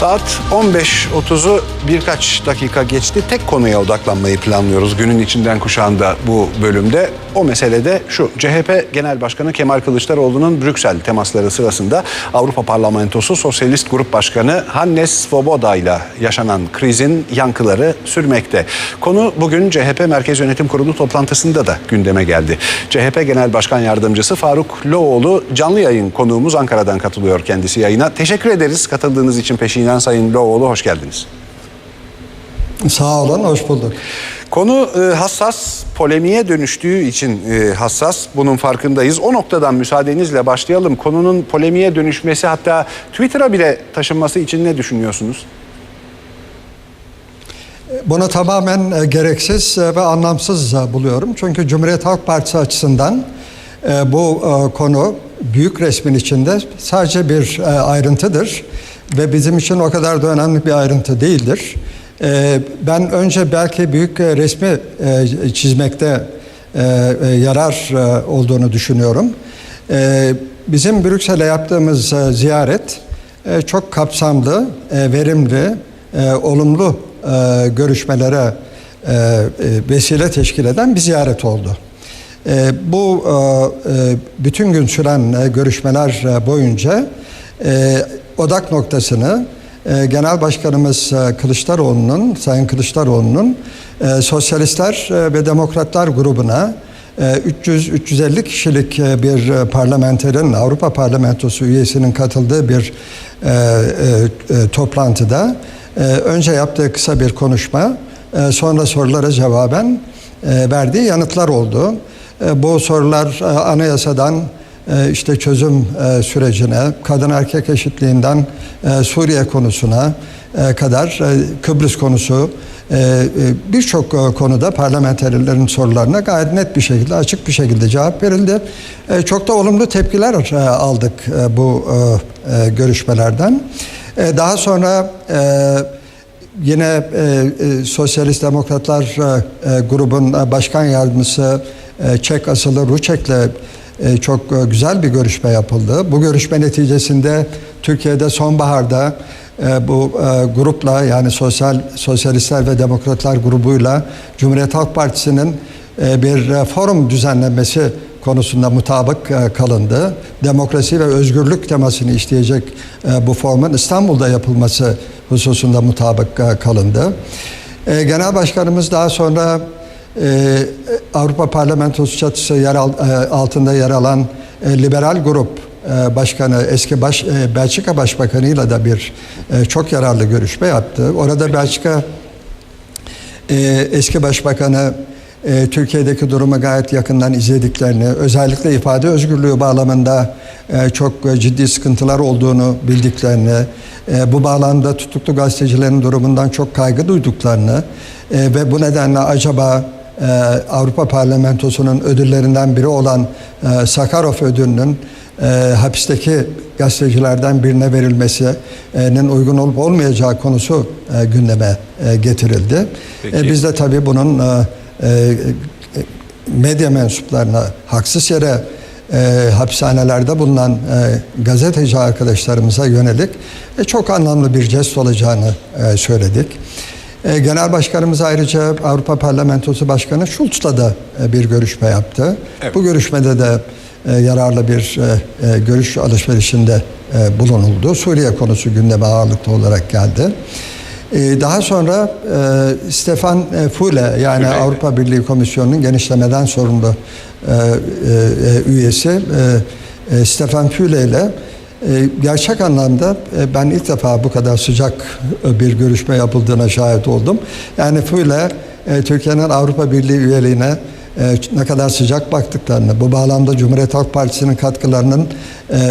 Saat 15.30'u birkaç dakika geçti. Tek konuya odaklanmayı planlıyoruz günün içinden kuşağında bu bölümde. O mesele de şu. CHP Genel Başkanı Kemal Kılıçdaroğlu'nun Brüksel temasları sırasında Avrupa Parlamentosu Sosyalist Grup Başkanı Hannes Svoboda ile yaşanan krizin yankıları sürmekte. Konu bugün CHP Merkez Yönetim Kurulu toplantısında da gündeme geldi. CHP Genel Başkan Yardımcısı Faruk Loğlu canlı yayın konuğumuz Ankara'dan katılıyor kendisi yayına. Teşekkür ederiz katıldığınız için peşinden Sayın Loğlu hoş geldiniz. Sağ olun, hoş bulduk. Konu e, hassas, polemiğe dönüştüğü için e, hassas. Bunun farkındayız. O noktadan müsaadenizle başlayalım. Konunun polemiğe dönüşmesi hatta Twitter'a bile taşınması için ne düşünüyorsunuz? Bunu tamamen e, gereksiz e, ve anlamsız e, buluyorum. Çünkü Cumhuriyet Halk Partisi açısından e, bu e, konu büyük resmin içinde sadece bir e, ayrıntıdır. Ve bizim için o kadar da önemli bir ayrıntı değildir. E, Ben önce belki büyük e, resmi e, çizmekte e, yarar olduğunu düşünüyorum. Bizim Brüksel'e yaptığımız ziyaret çok kapsamlı, verimli, olumlu görüşmelere e, vesile teşkil eden bir ziyaret oldu. Bu bütün gün süren görüşmeler boyunca odak noktasını e, Genel Başkanımız e, Kılıçdaroğlu'nun, Sayın Kılıçdaroğlu'nun e, Sosyalistler ve Demokratlar grubuna 300-350 kişilik bir parlamenterin, Avrupa Parlamentosu üyesinin katıldığı bir toplantıda önce yaptığı kısa bir konuşma, sonra sorulara cevaben verdiği yanıtlar oldu. Bu sorular anayasadan işte çözüm e, sürecine, kadın erkek eşitliğinden e, Suriye konusuna e, kadar e, Kıbrıs konusu e, e, birçok e, konuda parlamenterlerin sorularına gayet net bir şekilde, açık bir şekilde cevap verildi. E, Çok da olumlu tepkiler e, aldık e, bu e, e, görüşmelerden. E, Daha sonra e, yine e, e, Sosyalist Demokratlar e, e, grubun e, başkan yardımcısı e, Çek asılı Ruçek'le e, çok e, güzel bir görüşme yapıldı. Bu görüşme neticesinde Türkiye'de sonbaharda e, bu e, grupla yani Sosyal Sosyalistler ve Demokratlar grubuyla Cumhuriyet Halk Partisi'nin e, bir e, forum düzenlenmesi konusunda mutabık e, kalındı. Demokrasi ve özgürlük temasını işleyecek e, bu forumun İstanbul'da yapılması hususunda mutabık e, kalındı. E, Genel Başkanımız daha sonra e, Avrupa Parlamentosu çatısı yer al- e, altında yer alan e, liberal grup e, başkanı eski baş e, Belçika Başbakanıyla da bir e, çok yararlı görüşme yaptı. Orada Belçika e, eski başbakanı e, Türkiye'deki durumu gayet yakından izlediklerini, özellikle ifade özgürlüğü bağlamında e, çok ciddi sıkıntılar olduğunu bildiklerini, e, bu bağlamda tutuklu gazetecilerin durumundan çok kaygı duyduklarını e, ve bu nedenle acaba e, Avrupa Parlamentosu'nun ödüllerinden biri olan e, Sakharov ödülünün e, hapisteki gazetecilerden birine verilmesinin uygun olup olmayacağı konusu e, gündeme e, getirildi. Peki. E, biz de tabii bunun e, e, medya mensuplarına haksız yere e, hapishanelerde bulunan e, gazeteci arkadaşlarımıza yönelik e, çok anlamlı bir jest olacağını e, söyledik. E, Genel Başkanımız ayrıca Avrupa Parlamentosu Başkanı Schulz'la da e, bir görüşme yaptı. Evet. Bu görüşmede de e, yararlı bir e, e, görüş alışverişinde e, bulunuldu. Suriye konusu gündeme ağırlıklı olarak geldi. E, daha sonra e, Stefan Fule yani Füle. Avrupa Birliği Komisyonu'nun genişlemeden sorumlu e, e, e, üyesi e, Stefan Füle ile gerçek anlamda e, ben ilk defa bu kadar sıcak e, bir görüşme yapıldığına şahit oldum. Yani Füle e, Türkiye'nin Avrupa Birliği üyeliğine ne kadar sıcak baktıklarını, bu bağlamda Cumhuriyet Halk Partisi'nin katkılarının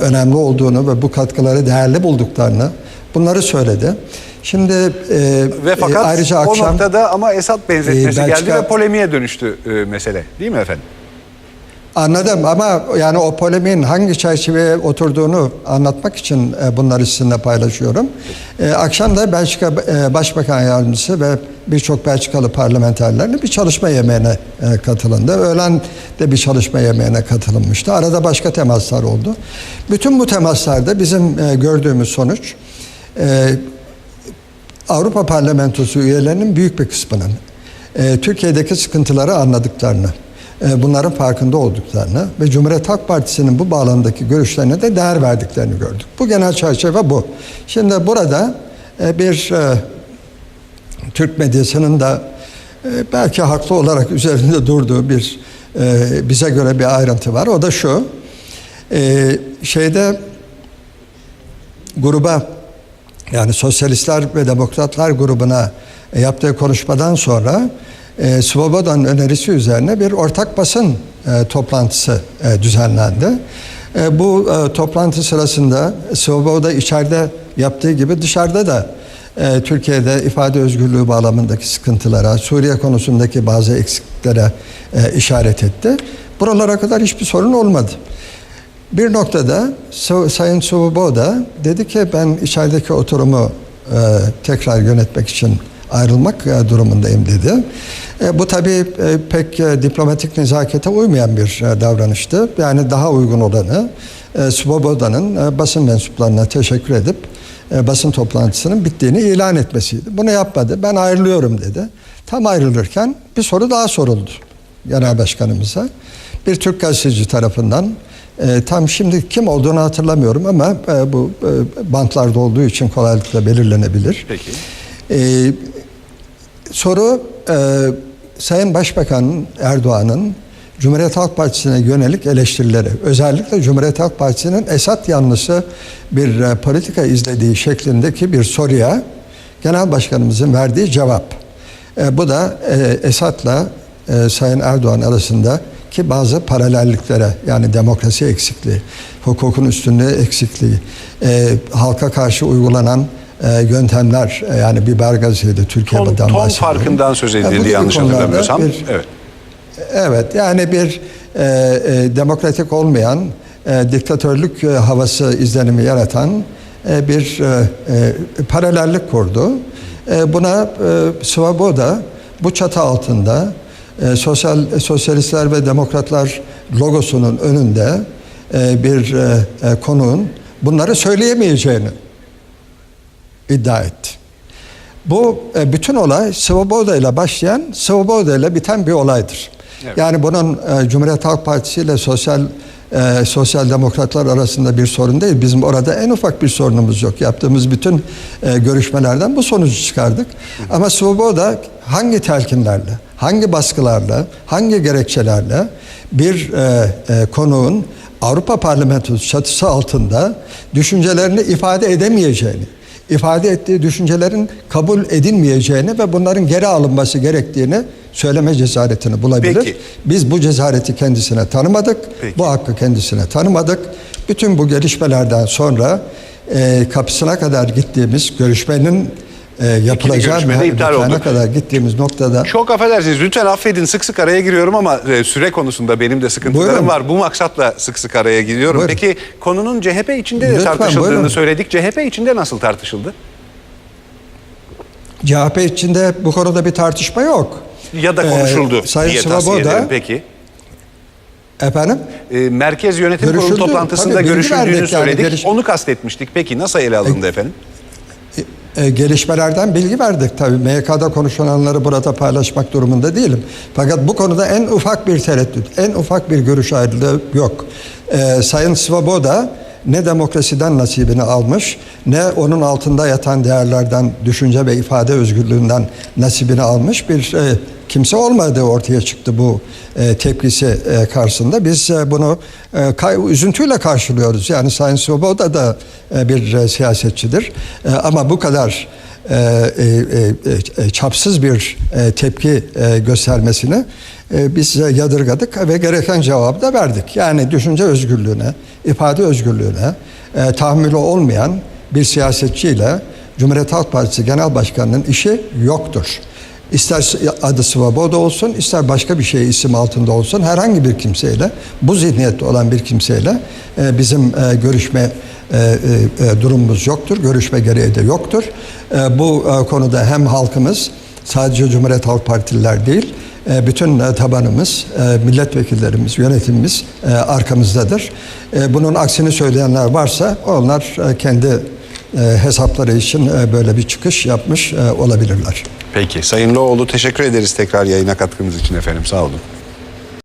önemli olduğunu ve bu katkıları değerli bulduklarını bunları söyledi. Şimdi e, Ve fakat e, ayrıca o akşam noktada ama Esad benzetmesi Ee, geldi Belçika- ve polemiğe dönüştü e, mesele. Değil mi efendim? Anladım ama yani o polemiğin hangi çerçeveye oturduğunu anlatmak için e, bunları sizinle paylaşıyorum. E, akşam da Belçika e, Başbakan Yardımcısı ve birçok Belçikalı parlamenterlerle bir çalışma yemeğine katılındı. Öğlen de bir çalışma yemeğine katılınmıştı. Arada başka temaslar oldu. Bütün bu temaslarda bizim gördüğümüz sonuç Avrupa Parlamentosu üyelerinin büyük bir kısmının Türkiye'deki sıkıntıları anladıklarını, bunların farkında olduklarını ve Cumhuriyet Halk Partisi'nin bu bağlamdaki görüşlerine de değer verdiklerini gördük. Bu genel çerçeve bu. Şimdi burada e, bir e, Türk medyasının da e, belki haklı olarak üzerinde durduğu bir e, bize göre bir ayrıntı var. O da şu. E, şeyde gruba yani sosyalistler ve demokratlar grubuna e, yaptığı konuşmadan sonra e, Svoboda'nın önerisi üzerine bir ortak basın e, toplantısı e, düzenlendi. E, bu e, toplantı sırasında Svoboda içeride yaptığı gibi dışarıda da e, Türkiye'de ifade özgürlüğü bağlamındaki sıkıntılara, Suriye konusundaki bazı eksikliklere e, işaret etti. Buralara kadar hiçbir sorun olmadı. Bir noktada Sayın Suboda dedi ki ben içerideki oturumu e, tekrar yönetmek için ayrılmak e, durumundayım dedi. E, bu tabii e, pek diplomatik nezakete uymayan bir davranıştı. Yani daha uygun olanı Svoboda'nın basın mensuplarına teşekkür edip basın toplantısının bittiğini ilan etmesiydi. Bunu yapmadı. Ben ayrılıyorum dedi. Tam ayrılırken bir soru daha soruldu genel başkanımıza. Bir Türk gazeteci tarafından e, tam şimdi kim olduğunu hatırlamıyorum ama e, bu e, bantlarda olduğu için kolaylıkla belirlenebilir. Peki. E, soru e, Sayın Başbakan Erdoğan'ın Cumhuriyet Halk Partisi'ne yönelik eleştirileri, özellikle Cumhuriyet Halk Partisi'nin Esad yanlısı bir e, politika izlediği şeklindeki bir soruya Genel Başkanımızın verdiği cevap. E, bu da e, Esad'la e, Sayın Erdoğan arasında ki bazı paralelliklere yani demokrasi eksikliği, hukukun üstünlüğü eksikliği, e, halka karşı uygulanan e, yöntemler e, yani biber gazıydı Türkiye'den Ton, ton farkından söz E, edildi gibi yanlış konularda hatırlamıyorsam. bir- Evet. Evet yani bir e, e, demokratik olmayan e, diktatörlük e, havası izlenimi yaratan e, bir e, e, paralellik kurdu. E, buna e, Svoboda bu çatı altında e, sosyal sosyalistler ve demokratlar logosunun önünde e, bir e, e, konuğun bunları söyleyemeyeceğini iddia etti. Bu e, bütün olay Svoboda ile başlayan, Svoboda ile biten bir olaydır. Evet. Yani bunun e, Cumhuriyet Halk Partisi ile sosyal e, sosyal demokratlar arasında bir sorun değil. Bizim orada en ufak bir sorunumuz yok. Yaptığımız bütün e, görüşmelerden bu sonucu çıkardık. Ama Svoboda hangi telkinlerle, hangi baskılarla, hangi gerekçelerle bir e, e, konuğun Avrupa Parlamentosu çatısı altında düşüncelerini ifade edemeyeceğini, ifade ettiği düşüncelerin kabul edilmeyeceğini ve bunların geri alınması gerektiğini söyleme cesaretini bulabilir. Peki. Biz bu cesareti kendisine tanımadık. Peki. Bu hakkı kendisine tanımadık. Bütün bu gelişmelerden sonra e, kapısına kadar gittiğimiz görüşmenin e, yapılacağı mekana kadar gittiğimiz noktada Çok affedersiniz lütfen affedin sık sık araya giriyorum ama e, süre konusunda benim de sıkıntılarım Buyurun. var. Bu maksatla sık sık araya giriyorum. Buyurun. Peki konunun CHP içinde de Lütfen, tartışıldığını buyurun. söyledik. CHP içinde nasıl tartışıldı? CHP içinde bu konuda bir tartışma yok. Ya da Ee, konuşuldu Sayın diye Svoboda- peki. Efendim? E, Merkez Yönetim Kurulu toplantısında görüşüldüğünü verdik yani, söyledik. geliş- Onu kastetmiştik. Peki nasıl ele alındı efendim? E, gelişmelerden bilgi verdik tabii. MYK'da konuşulanları burada paylaşmak durumunda değilim. Fakat bu konuda en ufak bir tereddüt, en ufak bir görüş ayrılığı yok. E, Sayın Svoboda ne demokrasiden nasibini almış, ne onun altında yatan değerlerden, düşünce ve ifade özgürlüğünden nasibini almış bir e, kimse olmadığı ortaya çıktı bu e, tepkisi e, karşısında. Biz e, bunu e, kay- üzüntüyle karşılıyoruz. Yani Sayın Svoboda da e, bir e, siyasetçidir. E, ama bu kadar e, e, e, e, çapsız bir e, tepki e, göstermesini biz e, yadırgadık ve gereken cevabı da verdik. Yani düşünce özgürlüğüne, ifade özgürlüğüne e, tahammülü olmayan bir siyasetçiyle Cumhuriyet Halk Partisi Genel Başkanı'nın işi yoktur. İster adı Svoboda olsun, ister başka bir şey isim altında olsun herhangi bir kimseyle, bu zihniyette olan bir kimseyle e, bizim e, görüşme durumumuz yoktur, görüşme gereği de yoktur. Bu konuda hem halkımız, sadece Cumhuriyet Halk Partililer değil, bütün e, tabanımız, e, milletvekillerimiz, yönetimimiz e, arkamızdadır. E, Bunun aksini söyleyenler varsa onlar e, kendi e, hesapları için e, böyle bir çıkış yapmış e, olabilirler. Peki Sayın Loğlu teşekkür ederiz tekrar yayına katkınız için efendim sağ olun.